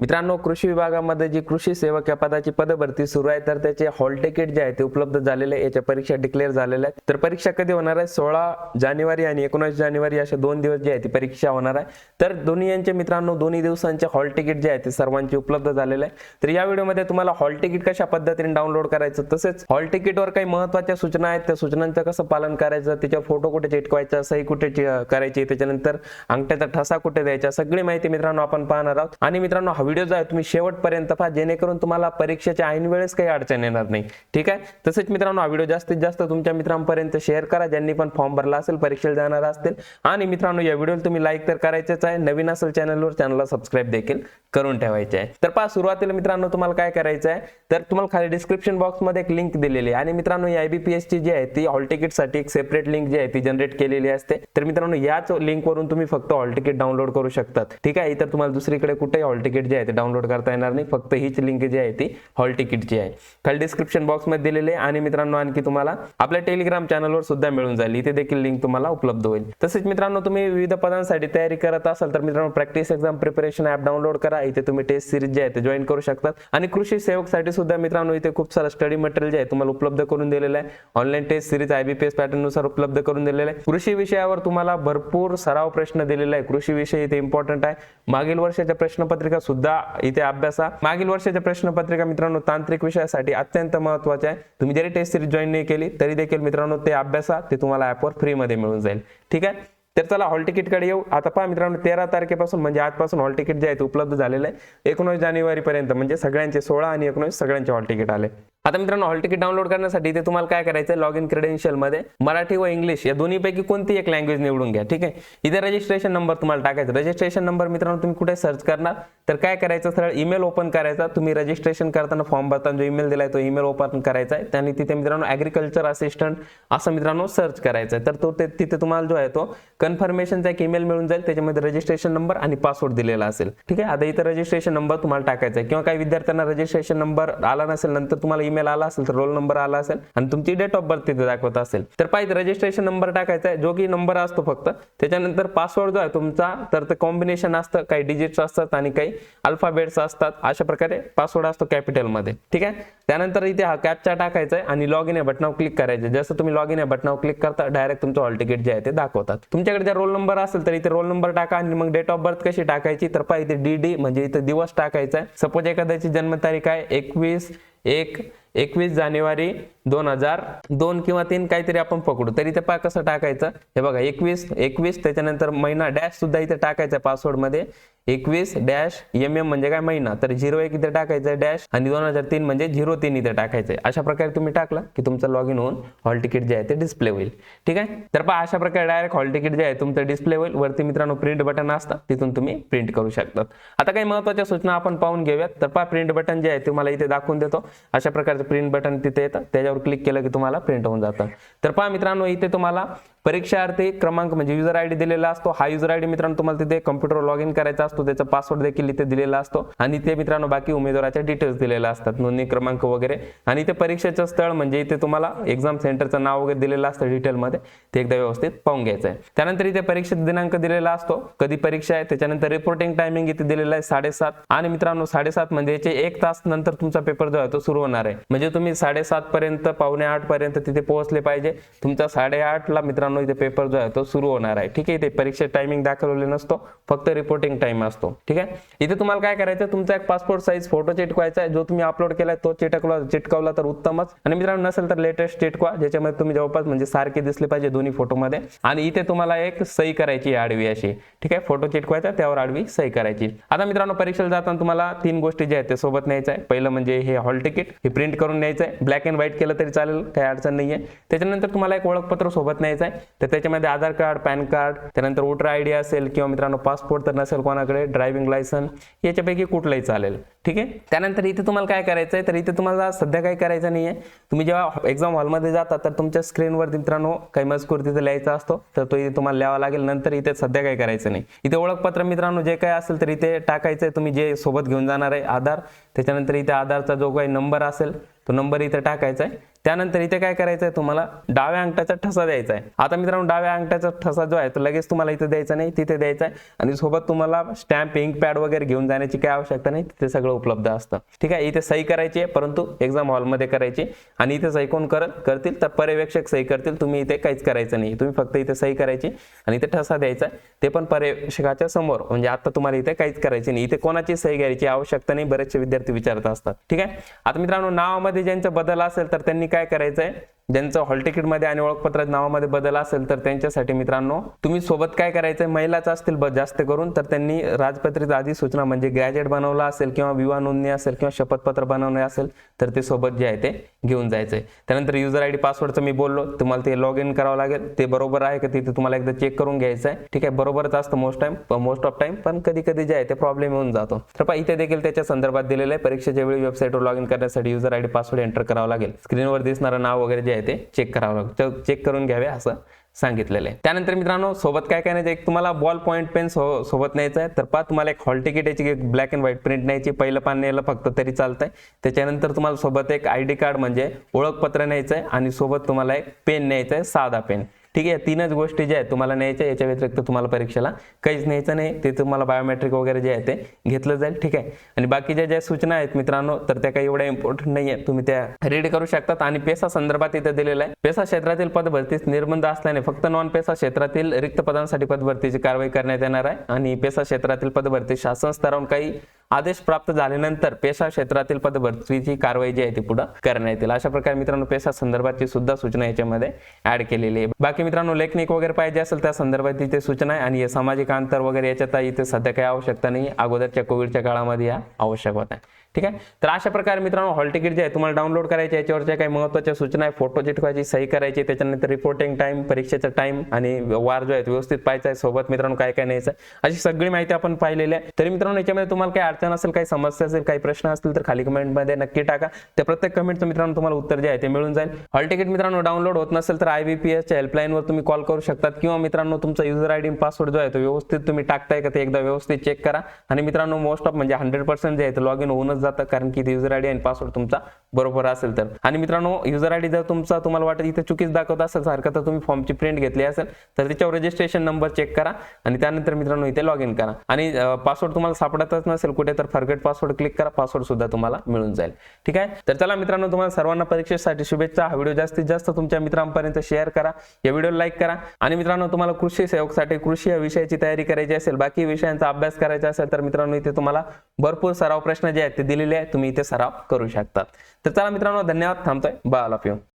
मित्रांनो कृषी विभागामध्ये जी कृषी सेवक या पदाची पदभरती सुरू आहे तर त्याचे हॉल तिकीट जे आहे ते उपलब्ध झालेले आहे. याच्या परीक्षा डिक्लेअर झालेल्या आहेत. तर परीक्षा कधी होणार आहे? सोळा जानेवारी आणि एकोणीस जानेवारी अशा दोन दिवस जे आहे ती परीक्षा होणार आहे. तर दोन्ही यांचे मित्रांनो दोन्ही दिवसांचे हॉल तिकीट जे आहे ते सर्वांचे उपलब्ध झालेले आहे. तर या व्हिडिओमध्ये तुम्हाला हॉल तिकीट कशा पद्धतीने डाउनलोड करायचं तसेच हॉल तिकीटवर काही महत्त्वाच्या सूचना आहेत त्या सूचनांचं कसं पालन करायचं त्याच्या फोटो कुठे चिटकवायचा सही कुठे चि- करायची त्याच्यानंतर अंगठ्याचा ठसा कुठे द्यायचा सगळी माहिती मित्रांनो आपण पाहणार आहोत. आणि मित्रांनो हवी व्हिडिओ जो आहे तुम्ही शेवटपर्यंत पहा जेणेकरून तुम्हाला परीक्षेच्या ऐन वेळेस काही अडचण येणार नाही. ठीक आहे? तसेच मित्रांनो हा व्हिडिओ जास्तीत जास्त तुमच्या मित्रांपर्यंत शेअर करा. ज्यांनी पण फॉर्म भरला असेल परीक्षेला जाणार असतील. आणि मित्रांनो या व्हिडिओला तुम्ही लाईक तर करायचेच आहे. नवीन असेल चॅनलवर चॅनलला सबस्क्राईब देखील करून ठेवायचे आहे. तर पहा सुरुवातीला मित्रांनो तुम्हाला काय करायचं आहे? तर तुम्हाला खाली डिस्क्रिप्शन बॉक्समध्ये एक लिंक दिलेली आहे. आणि मित्रांनो या IBPS ची जी आहे ती हॉल तिकीटसाठी एक सेपरेट लिंक जी आहे ती जनरेट केलेली असते. तर मित्रांनो याच लिंक वरून तुम्ही फक्त हॉल तिकीट डाउनलोड करू शकतात. ठीक आहे? इतर तुम्हाला दुसरीकडे कुठेही हॉल तिकीट जे आहे ते डाउनलोड करता येणार नाही. फक्त हीच लिंक जी आहे ती हॉल तिकीटची आहे. खाली डिस्क्रिप्शन बॉक्समध्ये दिलेली आहे. आणि मित्रांनो आणखी तुम्हाला आपल्या टेलिग्राम चॅनलवर सुद्धा मिळून जाईल. इथे देखील लिंक तुम्हाला उपलब्ध होईल. तसेच मित्रांनो तुम्ही विविध पदांसाठी तयारी करत असाल तर मित्रांनो practice exam preparation app download करा. इथे तुम्ही टेस्ट सिरीज जे आहे ते जॉईन करू शकतात. आणि कृषी सेवकसाठी सुद्धा मित्रांनो इथे खूप सारा स्टडी मटेरियल जे आहे तुम्हाला उपलब्ध करून दिलेलं आहे. ऑनलाईन टेस्ट सिरीज आयबीपीएस पॅटर्ननुसार उपलब्ध करून दिलेलं आहे. कृषी विषयावर तुम्हाला भरपूर सराव प्रश्न दिलेला आहे. कृषी विषय इथे इम्पॉर्टंट आहे. मागील वर्षाच्या प्रश्नपत्रिका सुद्धा इथे अभ्यासा मागील वर्षाच्या प्रश्नपत्रिका मित्रांनो तांत्रिक विषयासाठी अत्यंत महत्त्वाचे आहे. तुम्ही जरी टेस्ट सिरीज जॉईन नाही केली तरी देखील मित्रांनो ते अभ्यासा ते तुम्हाला ऍपवर फ्रीमध्ये मिळून जाईल. ठीक आहे? तर चला हॉल तिकीटकडे येऊ. आता पहा मित्रांनो तेरा तारखेपासून म्हणजे आजपासून हॉल तिकीट जे आहे ते उपलब्ध झालेलं आहे. एकोणीस जानेवारी पर्यंत म्हणजे सगळ्यांचे सोळा आणि एकोणीस सगळ्यांचे हॉल तिकीट आले. आता मित्रांनो हॉल तिकीट डाउनलोड करण्यासाठी ते तुम्हाला काय करायचं लॉग इन क्रेडेन्शियलमध्ये मराठी व इंग्लिश या दोन्हीपैकी कोणती एक लँग्वेज निवडून घ्या ठीक आहे? इथे रजिस्ट्रेशन नंबर तुम्हाला टाकायचा. रजिस्ट्रेशन नंबर मित्रांनो तुम्ही कुठे सर्च करणार? तर काय करायचं? सरळ ईमेल ओपन करायचा. तुम्ही रजिस्ट्रेशन करताना फॉर्म भरताना जो ईमेल दिलाय तो ईमेल ओपन करायचा आहे. आणि तिथे मित्रांनो ऍग्रिकल्चर असिस्टंट असं मित्रांनो सर्च करायचं आहे. तर तो ते तिथे तुम्हाला जो आहे तो कन्फर्मेशनचा एक ईमेल मिळून जाईल. त्याच्यामध्ये रजिस्ट्रेशन नंबर आणि पासवर्ड दिलेला असेल. ठीक आहे? आता इथे रजिस्ट्रेशन नंबर तुम्हाला टाकायचा आहे. किंवा काही विद्यार्थ्यांना रजिस्ट्रेशन नंबर आला नसेल नंतर तुम्हाला ईमेल आला असेल तर रोल नंबर आला असेल आणि तुमची डेट ऑफ बर्थ तिथे दाखवत असेल. तर पाहिजे रजिस्ट्रेशन नंबर टाकायचा आहे. जो की नंबर असतो फक्त. त्याच्यानंतर पासवर्ड जो आहे तुमचा तर ते कॉम्बिनेशन असतं. काही डिजिट्स असतात आणि काही अल्फाबेट्स असतात. अशा प्रकारे पासवर्ड असतो कॅपिटलमध्ये ठीक आहे? त्यानंतर इथे हा कॅपचा टाकायचा आहे आणि लॉग इन या बटनावर क्लिक करायचं जसं तुम्ही लॉग इन या बटनावर क्लिक करता डायरेक्ट तुमचं हॉल तिकीट जे आहे ते दाखवतात. तुमच्याकडे जर रोल नंबर असेल तर इथे रोल नंबर टाका आणि मग डेट ऑफ बर्थ कशी टाकायची? तर पाहिजे डी डी म्हणजे इथे दिवस टाकायचा आहे. सपोज एखाद्याची जन्मतारीख आहे एकवीस एक एकवीस जानेवारी दोन हजार दोन किंवा तीन काहीतरी आपण पकडू. तरी ते पहा कसं टाकायचं? हे बघा एकवीस एकवीस त्याच्यानंतर महिना डॅश सुद्धा इथे टाकायचा पासवर्डमध्ये. एकवीस डॅश एम एम म्हणजे काय महिना? तर झिरो एक इथे टाकायचं डॅश आणि दोन हजार तीन म्हणजे झिरो तीन इथे टाकायचंय अशा प्रकारे तुम्ही टाकला की तुमचं लॉग इन होऊन हॉल तिकीट जे आहे ते डिस्प्ले होईल. ठीक आहे? तर पहा अशा प्रकारे डायरेक्ट हॉल तिकीट जे आहे तुमचं डिस्प्ले होईल. वरती मित्रांनो प्रिंट बटन असतं. तिथून तुम्ही प्रिंट करू शकतात. आता काही महत्त्वाच्या सूचना आपण पाहून घेऊयात. तर पहा प्रिंट बटन जे आहे तुम्हाला इथे दाखवून देतो. अशा प्रकारे प्रिंट बटन तिथे येतं. त्याच्यावर क्लिक केलं की तुम्हाला प्रिंट होऊन जातं. तर पहा मित्रांनो इथे तुम्हाला परीक्षार्थी क्रमांक म्हणजे युजर आयडी दिलेला असतो. हा युजर आयडी मित्रांनो तुम्हाला तिथे कम्प्युटर लॉग इन करायचा असतो. त्याचा पासवर्ड देखील इथे दिलेला असतो. आणि ते मित्रांनो बाकी उमेदवाराच्या डिटेल्स दिलेले असतात. नोंदणी क्रमांक वगैरे. आणि इथे परीक्षेचं स्थळ म्हणजे इथे तुम्हाला एक्झाम सेंटरचं नाव वगैरे दिलेलं असतं डिटेलमध्ये ते एकदा व्यवस्थित पाहून घ्यायचं आहे. त्यानंतर इथे परीक्षेचा दिनांक दिलेला असतो. कधी परीक्षा आहे? त्याच्यानंतर रिपोर्टिंग टायमिंग इथे दिलेला आहे साडेसात. आणि मित्रांनो साडेसात म्हणजे याचे एक तास नंतर तुमचा पेपर जो आहे तो सुरू होणार आहे. म्हणजे तुम्ही साडेसात पर्यंत पावणे आठ पर्यंत तिथे पोहोचले पाहिजे. तुमचा साडेआठला मित्रांनो मित्रांनो इथे पेपर जो आहे तो सुरू होणार आहे. ठीक आहे इथे परीक्षे टायमिंग दाखवलेले नसतो फक्त रिपोर्टिंग टाइम असतो. ठीक आहे? इथे तुम्हाला काय करायचं तुमचा एक पासपोर्ट साईज फोटो चिटकवायचा आहे. जो तुम्ही अपलोड केलाय तो चिटकला चिटकवला तर उत्तमच. आणि मित्रांनो नसेल तर लेटेस्ट चिटकवा ज्याच्यामध्ये तुम्ही जवळपास म्हणजे सारखे दिसले पाहिजे दोन्ही फोटोमध्ये आणि इथे तुम्हाला एक सही करायची आहे आडवी अशी. ठीक आहे? फोटो चिटकवायचा त्यावर आडवी सही करायची. आता मित्रांनो परीक्षेला जाताना तुम्हाला तीन गोष्टी ज्या आहेत ते सोबत न्यायचं आहे. पहिलं म्हणजे हे हॉल तिकीट हे प्रिंट करून न्यायचं आहे. ब्लॅक अँड व्हाईट केलं तरी चालेल काही अडचण नाही आहे त्याच्यानंतर तुम्हाला एक ओळखपत्र सोबत न्यायचं आहे. तर त्याच्यामध्ये आधार कार्ड पॅन कार्ड त्यानंतर वोटर आय डी असेल किंवा मित्रांनो पासपोर्ट तर नसेल कोणाकडे ड्रायव्हिंग लायसन याच्यापैकी कुठलंही चालेल. ठीक आहे? त्यानंतर इथे तुम्हाला काय करायचं आहे तर इथे तुम्हाला सध्या काही करायचं नाहीये. तुम्ही जेव्हा एक्झाम हॉलमध्ये जाता तर तुमच्या स्क्रीनवर मित्रांनो काही मजकूर तिथे लिहायचा असतो. तर तो इथे तुम्हाला लिहावा लागेल. नंतर इथे सध्या काही करायचं नाही. इथे ओळखपत्र मित्रांनो जे काय असेल तर इथे टाकायचं आहे तुम्ही जे सोबत घेऊन जाणार आहे आधार त्याच्यानंतर इथे आधारचा जो काही नंबर असेल तो नंबर इथे टाकायचा आहे त्यानंतर इथे काय करायचं आहे तुम्हाला? डाव्या अंगठाचा ठसा द्यायचा आहे आता मित्रांनो डाव्या अंगठाचा ठसा जो आहे तो लगेच तुम्हाला इथे द्यायचा नाही तिथे द्यायचा आहे. आणि सोबत तुम्हाला स्टॅम्प इंक पॅड वगैरे घेऊन जाण्याची काय आवश्यकता नाही तिथे सगळं उपलब्ध असतं. ठीक आहे? इथे सही करायची आहे परंतु एक्झाम हॉलमध्ये करायची. आणि इथे सही कोण करत करतील तर पर्यवेक्षक सही करतील. तुम्ही इथे काहीच करायचं नाही. तुम्ही फक्त इथे सही करायची आणि इथे ठसा द्यायचा आहे. ते पण पर्यवेक्षकाच्या समोर. म्हणजे आता तुम्हाला इथे काहीच करायचे नाही. इथे कोणाची सही घ्यायची आवश्यकता नाही बरेचसे विद्यार्थी विचारत असतात. ठीक आहे? आता मित्रांनो नावामध्ये ज्यांचा बदल असेल तर त्यांनी काय करायचं आहे ज्यांचं हॉल तिकीटमध्ये आणि ओळखपत्रात नावामध्ये बदल असेल तर त्यांच्यासाठी मित्रांनो तुम्ही सोबत काय करायचं महिलाच असतील ब- जास्त करून तर त्यांनी राजपत्रित आधी सूचना म्हणजे ग्रॅज्युएट बनवला असेल किंवा विवाह नोंदणी असेल किंवा शपथपत्र बनवणे असेल तर ते सोबत जे आहे ते घेऊन जायचं आहे त्यानंतर युजर आय डी पासवर्डचं मी बोललो तुम्हाला ते लॉग इन करावं लागेल. ते बरोबर आहे का? तिथे तुम्हाला एकदा चेक करून घ्यायचं आहे ठीक आहे बरोबरच असतं most time most of time पण कधी कधी जे आहे ते प्रॉब्लेम येऊन जातो. तर पहा इथे देखील त्याच्या संदर्भात दिलेलं आहे. परीक्षेच्या वेळी वेबसाईटवर लॉग इन करण्यासाठी user I D password enter करावं लागेल. स्क्रीनवर दिसणारं नाव वगैरे जे आहे ते चेक करावं लागेल चेक करून घ्यावे असं सांगितलेलं आहे. त्यानंतर मित्रांनो सोबत काय काय न्यायचं? एक तुम्हाला बॉल पॉईंट पेन सोबत न्यायचं आहे. तर पहा तुम्हाला एक हॉल तिकीट याची एक ब्लॅक अँड व्हाईट प्रिंट न्यायची. पहिलं पान न्यायला फक्त तरी चालतंय. त्याच्यानंतर तुम्हाला सोबत एक आय डी कार्ड म्हणजे ओळखपत्र न्यायचं आहे आणि सोबत तुम्हाला एक पेन न्यायचं आहे साधा पेन ठीक आहे तीनच गोष्टी ज्या आहेत तुम्हाला न्यायच्या याच्या व्यतिरिक्त तुम्हाला परीक्षेला काहीच न्यायचं नाही ते तुम्हाला बायोमेट्रिक वगैरे जे आहे ते घेतलं जाईल ठीक आहे. आणि बाकीच्या ज्या सूचना आहेत मित्रांनो तर त्या काही एवढ्या इम्पॉर्टंट नाही आहेत तुम्ही त्या रीड करू शकतात. आणि पेसा संदर्भात इथे दिलेलं आहे पेसा क्षेत्रातील पदभरतीस निर्बंध असल्याने फक्त नॉन पेसा क्षेत्रातील रिक्त पदांसाठी पदभरतीची कारवाई करण्यात येणार आहे. आणि पेसा क्षेत्रातील पदभरती शासन स्तरावरून काही आदेश प्राप्त झाल्यानंतर पेशा क्षेत्रातील पदभरतीची कारवाई जी आहे ती पुढे करण्यात येईल. अशा प्रकारे मित्रांनो पेशा संदर्भातची सुद्धा सूचना याच्यामध्ये ऍड केलेली आहे. बाकी मित्रांनो लेखनिक वगैरे पाहिजे असेल त्या संदर्भात इथे सूचना आहे आणि सामाजिक अंतर वगैरे याच्यात इथे सध्या काही आवश्यकता नाही. अगोदरच्या कोविडच्या काळामध्ये या आवश्यक होत्या. ठीक आहे? तर अशा प्रकारे मित्रांनो हॉल तिकीट जे आहे तुम्हाला डाउनलोड करायचे याच्यावरच्या काही महत्त्वाच्या सूचना आहे फोटो चिटकवायची सही करायची त्याच्यानंतर रिपोर्टिंग टाइम परीक्षेचा टाइम आणि वार जो आहे व्यवस्थित पाहायचा आहे. सोबत मित्रांनो काय काय न्यायचं आहे? अशी सगळी माहिती आपण पाहिलेली आहे. तरी मित्रांनो याच्यामध्ये तुम्हाला काही अडचण असेल काही समस्या असेल काही प्रश्न असतील तर खाली कमेंटमध्ये नक्की टाका. त्या प्रत्येक कमेंटचं मित्रांनो तुम्हाला उत्तर जे आहे ते मिळून जाईल. हॉल तिकीट मित्रांनो डाउनलोड होत नसेल तर आय बी पी एसच्या हेल्पलाईनवर तुम्ही कॉल करू शकतात. किंवा मित्रांनो तुमचा युजर आय डी पासवर्ड जो आहे तो व्यवस्थित तुम्ही टाकताय का ते एकदा व्यवस्थित चेक करा. आणि मित्रांनो मोस्ट ऑफ म्हणजे हंड्रेड पर्सेंट जे आहे ते लॉग इन होऊनच जातं. कारण की युजर आयडी आणि पासवर्ड तुमचा बरोबर असेल तर. आणि मित्रांनो युजर आयडी जर तुमचा तुम्हाला वाटत इथे चुकीच दाखवत असेल सारखं तर तुम्ही फॉर्मची प्रिंट घेतली असेल तर त्याच्यावर रजिस्ट्रेशन नंबर चेक करा आणि त्यानंतर मित्रांनो इथे लॉग इन करा. आणि पासवर्ड तुम्हाला सापडतच नसेल कुठे तर फॉरगेट पासवर्ड क्लिक करा पासवर्ड सुद्धा तुम्हाला मिळून जाईल. ठीक आहे? तर चला मित्रांनो तुम्हाला सर्वांना परीक्षेसाठी शुभेच्छा. हा व्हिडिओ जास्तीत जास्त तुमच्या मित्रांपर्यंत शेअर करा. या व्हिडिओ लाईक करा. आणि मित्रांनो तुम्हाला कृषी सेवकसाठी कृषी या विषयाची तयारी करायची असेल बाकी विषयांचा अभ्यास करायचा असेल तर मित्रांनो इथे तुम्हाला भरपूर सराव प्रश्न जे आहेत ते दिलेले आहे तुम्ही इथे सराव करू शकतात तर चला मित्रांनो धन्यवाद. थांबतोय. Bye all of you